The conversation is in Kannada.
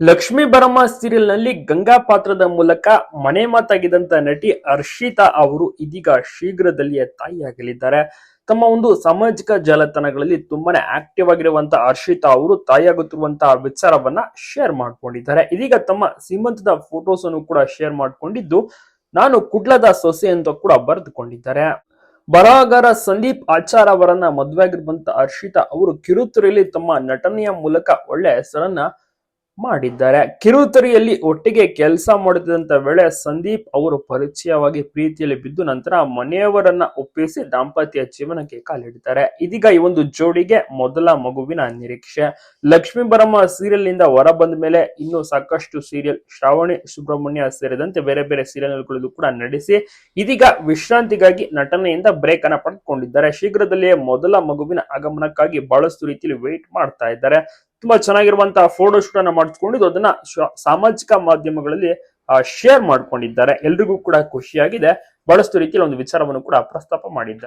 ಲಕ್ಷ್ಮೀ ಬರಮ್ಮ ಸೀರಿಯಲ್ನಲ್ಲಿ ಗಂಗಾ ಪಾತ್ರದ ಮೂಲಕ ಮನೆ ಮಾತಾಗಿದ್ದಂತ ನಟಿ ಹರ್ಷಿತಾ ಅವರು ಇದೀಗ ಶೀಘ್ರದಲ್ಲಿಯೇ ತಾಯಿಯಾಗಲಿದ್ದಾರೆ. ತಮ್ಮ ಒಂದು ಸಾಮಾಜಿಕ ಜಾಲತಾಣಗಳಲ್ಲಿ ತುಂಬಾನೇ ಆಕ್ಟಿವ್ ಆಗಿರುವಂತಹ ಹರ್ಷಿತಾ ಅವರು ತಾಯಿಯಾಗುತ್ತಿರುವಂತಹ ವಿಚಾರವನ್ನ ಶೇರ್ ಮಾಡ್ಕೊಂಡಿದ್ದಾರೆ. ಇದೀಗ ತಮ್ಮ ಸೀಮಂತದ ಫೋಟೋಸ್ ಅನ್ನು ಕೂಡ ಶೇರ್ ಮಾಡ್ಕೊಂಡಿದ್ದು, ನಾನು ಕುಡ್ಲದ ಸೊಸೆ ಅಂತ ಕೂಡ ಬರೆದುಕೊಂಡಿದ್ದಾರೆ. ಬರಹಗಾರ ಸಂದೀಪ್ ಆಚಾರ್ ಅವರನ್ನ ಮದುವೆ ಆಗಿರುವಂತ ಹರ್ಷಿತಾ ಅವರು ಕಿರುತೆರೆಯಲ್ಲಿ ತಮ್ಮ ನಟನೆಯ ಮೂಲಕ ಒಳ್ಳೆ ಹೆಸರನ್ನ ಮಾಡಿದ್ದಾರೆ. ಕಿರುತೆರೆಯಲ್ಲಿ ಒಟ್ಟಿಗೆ ಕೆಲಸ ಮಾಡುತ್ತಿದ್ದಂತ ವೇಳೆ ಸಂದೀಪ್ ಅವರು ಪರಿಚಯವಾಗಿ ಪ್ರೀತಿಯಲ್ಲಿ ಬಿದ್ದು ನಂತರ ಮನೆಯವರನ್ನ ಒಪ್ಪಿಸಿ ದಾಂಪತ್ಯ ಜೀವನಕ್ಕೆ ಕಾಲಿಡ್ತಾರೆ ಇದೀಗ ಈ ಒಂದು ಜೋಡಿಗೆ ಮೊದಲ ಮಗುವಿನ ನಿರೀಕ್ಷೆ. ಲಕ್ಷ್ಮೀ ಬರಮ್ಮ ಸೀರಿಯಲ್ನಿಂದ ಹೊರ ಬಂದ ಮೇಲೆ ಇನ್ನು ಸಾಕಷ್ಟು ಸೀರಿಯಲ್ ಶ್ರಾವಣಿ, ಸುಬ್ರಹ್ಮಣ್ಯ ಸೇರಿದಂತೆ ಬೇರೆ ಬೇರೆ ಸೀರಿಯಲ್ಗಳಲ್ಲೂ ಕೂಡ ನಡೆಸಿ, ಇದೀಗ ವಿಶ್ರಾಂತಿಗಾಗಿ ನಟನೆಯಿಂದ ಬ್ರೇಕ್ ಅನ್ನ ಪಡೆದುಕೊಂಡಿದ್ದಾರೆ. ಶೀಘ್ರದಲ್ಲಿಯೇ ಮೊದಲ ಮಗುವಿನ ಆಗಮನಕ್ಕಾಗಿ ಬಹಳಷ್ಟು ರೀತಿಯಲ್ಲಿ ವೇಟ್ ಮಾಡ್ತಾ ಇದ್ದಾರೆ. ತುಂಬಾ ಚೆನ್ನಾಗಿರುವಂತಹ ಫೋಟೋ ಶೂಟ್ ಅನ್ನ ಮಾಡಿಸ್ಕೊಂಡಿದ್ದು, ಅದನ್ನ ಸಾಮಾಜಿಕ ಮಾಧ್ಯಮಗಳಲ್ಲಿ ಶೇರ್ ಮಾಡ್ಕೊಂಡಿದ್ದಾರೆ. ಎಲ್ರಿಗೂ ಕೂಡ ಖುಷಿಯಾಗಿದೆ. ಬಹಳಷ್ಟು ರೀತಿಯಲ್ಲಿ ಒಂದು ವಿಚಾರವನ್ನು ಕೂಡ ಪ್ರಸ್ತಾಪ ಮಾಡಿದ್ದಾರೆ.